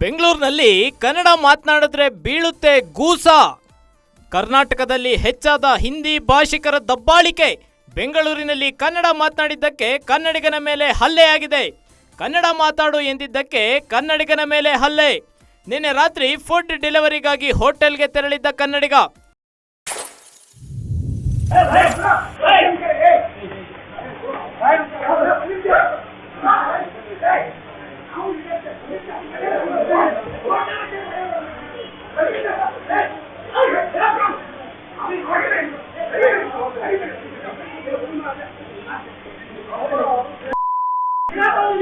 ಬೆಂಗಳೂರಿನಲ್ಲಿ ಕನ್ನಡ ಮಾತನಾಡಿದ್ರೆ ಬೀಳುತ್ತೆ ಗೂಸ. ಕರ್ನಾಟಕದಲ್ಲಿ ಹೆಚ್ಚಾದ ಹಿಂದಿ ಭಾಷಿಕರ ದಬ್ಬಾಳಿಕೆ. ಬೆಂಗಳೂರಿನಲ್ಲಿ ಕನ್ನಡ ಮಾತನಾಡಿದ್ದಕ್ಕೆ ಕನ್ನಡಿಗನ ಮೇಲೆ ಹಲ್ಲೆಯಾಗಿದೆ ಕನ್ನಡ ಮಾತಾಡು ಎಂದಿದ್ದಕ್ಕೆ ಕನ್ನಡಿಗನ ಮೇಲೆ ಹಲ್ಲೆ. ನಿನ್ನೆ ರಾತ್ರಿ ಫುಡ್ ಡೆಲಿವರಿಗಾಗಿ ಹೋಟೆಲ್ಗೆ ತೆರಳಿದ್ದ ಕನ್ನಡಿಗ.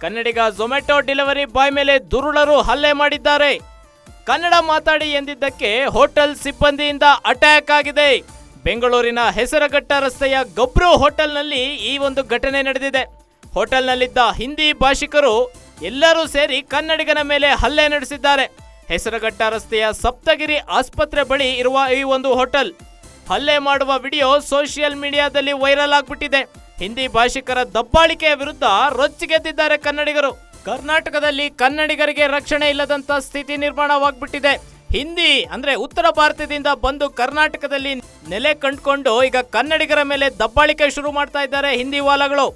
ಕನ್ನಡಿಗ ಝೊಮ್ಯಾಟೊ ಡೆಲಿವರಿ ಬಾಯ್ ಮೇಲೆ ದುರುಳರು ಹಲ್ಲೆ ಮಾಡಿದ್ದಾರೆ. ಕನ್ನಡ ಮಾತಾಡಿ ಎಂದಿದ್ದಕ್ಕೆ ಹೋಟೆಲ್ ಸಿಬ್ಬಂದಿಯಿಂದ ಅಟ್ಯಾಕ್ ಆಗಿದೆ. ಬೆಂಗಳೂರಿನ ಹೆಸರಘಟ್ಟ ರಸ್ತೆಯ ಗಬ್ರು ಹೋಟೆಲ್ನಲ್ಲಿ ಈ ಒಂದು ಘಟನೆ ನಡೆದಿದೆ. ಹೋಟೆಲ್ನಲ್ಲಿದ್ದ ಹಿಂದಿ ಭಾಷಿಕರು ಎಲ್ಲರೂ ಸೇರಿ ಕನ್ನಡಿಗನ ಮೇಲೆ ಹಲ್ಲೆ ನಡೆಸಿದ್ದಾರೆ. ಹೆಸರಘಟ್ಟ ರಸ್ತೆಯ ಸಪ್ತಗಿರಿ ಆಸ್ಪತ್ರೆ ಬಳಿ ಇರುವ ಈ ಒಂದು ಹೋಟೆಲ್. ಹಲ್ಲೆ ಮಾಡುವ ವಿಡಿಯೋ ಸೋಷಿಯಲ್ ಮೀಡಿಯಾದಲ್ಲಿ ವೈರಲ್ ಆಗ್ಬಿಟ್ಟಿದೆ. ಹಿಂದಿ ಭಾಷಿಕರ ದಬ್ಬಾಳಿಕೆಯ ವಿರುದ್ಧ ರೊಚ್ಚಿಗೆದ್ದಿದ್ದಾರೆ ಕನ್ನಡಿಗರು. ಕರ್ನಾಟಕದಲ್ಲಿ ಕನ್ನಡಿಗರಿಗೆ ರಕ್ಷಣೆ ಇಲ್ಲದಂತ ಸ್ಥಿತಿ ನಿರ್ಮಾಣವಾಗ್ಬಿಟ್ಟಿದೆ. ಹಿಂದಿ ಅಂದ್ರೆ ಉತ್ತರ ಭಾರತದಿಂದ ಬಂದು ಕರ್ನಾಟಕದಲ್ಲಿ ನೆಲೆ ಕಂಡುಕೊಂಡು ಈಗ ಕನ್ನಡಿಗರ ಮೇಲೆ ದಬ್ಬಾಳಿಕೆ ಶುರು ಮಾಡ್ತಾ ಇದ್ದಾರೆ ಹಿಂದಿ ವಾಲಗಳು.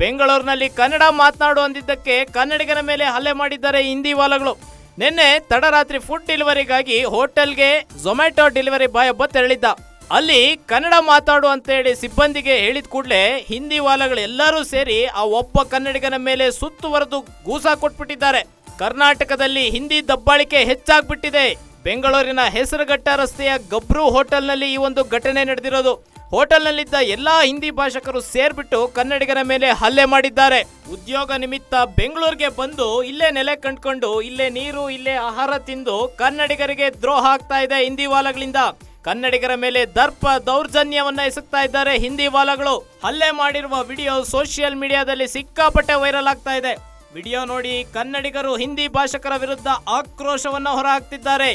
ಬೆಂಗಳೂರಿನಲ್ಲಿ ಕನ್ನಡ ಮಾತನಾಡು ಅಂದಿದ್ದಕ್ಕೆ ಕನ್ನಡಿಗರ ಮೇಲೆ ಹಲ್ಲೆ ಮಾಡಿದ್ದಾರೆ ಹಿಂದಿ ವಾಲಗಳು. ನಿನ್ನೆ ತಡರಾತ್ರಿ ಫುಡ್ ಡೆಲಿವರಿಗಾಗಿ ಹೋಟೆಲ್ಗೆ ಝೊಮ್ಯಾಟೊ ಡೆಲಿವರಿ ಬಾಯ್ ಒಬ್ಬ ತೆರಳಿದ್ದ. ಅಲ್ಲಿ ಕನ್ನಡ ಮಾತಾಡು ಅಂತ ಹೇಳಿ ಸಿಬ್ಬಂದಿಗೆ ಹೇಳಿದ ಕೂಡಲೇ ಹಿಂದಿ ವಾಲಗಳೆಲ್ಲರೂ ಸೇರಿ ಆ ಒಬ್ಬ ಕನ್ನಡಿಗನ ಮೇಲೆ ಸುತ್ತುವರೆದು ಗೂಸಾ ಕೊಟ್ಬಿಟ್ಟಿದ್ದಾರೆ. ಕರ್ನಾಟಕದಲ್ಲಿ ಹಿಂದಿ ದಬ್ಬಾಳಿಕೆ ಹೆಚ್ಚಾಗ್ಬಿಟ್ಟಿದೆ. ಬೆಂಗಳೂರಿನ ಹೆಸರುಘಟ್ಟ ರಸ್ತೆಯ ಗಬ್ರು ಹೋಟೆಲ್ನಲ್ಲಿ ಈ ಒಂದು ಘಟನೆ ನಡೆದಿರೋದು. ಹೋಟೆಲ್ನಲ್ಲಿದ್ದ ಎಲ್ಲಾ ಹಿಂದಿ ಭಾಷಕರು ಸೇರ್ಬಿಟ್ಟು ಕನ್ನಡಿಗರ ಮೇಲೆ ಹಲ್ಲೆ ಮಾಡಿದ್ದಾರೆ. ಉದ್ಯೋಗ ನಿಮಿತ್ತ ಬೆಂಗಳೂರಿಗೆ ಬಂದು ಇಲ್ಲೇ ನೆಲೆ ಕಂಡ್ಕೊಂಡು, ಇಲ್ಲೇ ನೀರು, ಇಲ್ಲೇ ಆಹಾರ ತಿಂದು ಕನ್ನಡಿಗರಿಗೆ ದ್ರೋಹ ಆಗ್ತಾ ಇದೆ ಹಿಂದಿ ವಾಲಗಳಿಂದ. ಕನ್ನಡಿಗರ ಮೇಲೆ ದರ್ಪ ದೌರ್ಜನ್ಯವನ್ನ ಎಸಗ್ತಾ ಇದ್ದಾರೆ ಹಿಂದಿ ವಾಲಗಳು. ಹಲ್ಲೆ ಮಾಡಿರುವ ವಿಡಿಯೋ ಸೋಷಿಯಲ್ ಮೀಡಿಯಾದಲ್ಲಿ ಸಿಕ್ಕಾಪಟ್ಟೆ ವೈರಲ್ ಆಗ್ತಾ ಇದೆ. ವಿಡಿಯೋ ನೋಡಿ ಕನ್ನಡಿಗರು ಹಿಂದಿ ಭಾಷಕರ ವಿರುದ್ಧ ಆಕ್ರೋಶವನ್ನ ಹೊರಹಾಕ್ತಿದ್ದಾರೆ.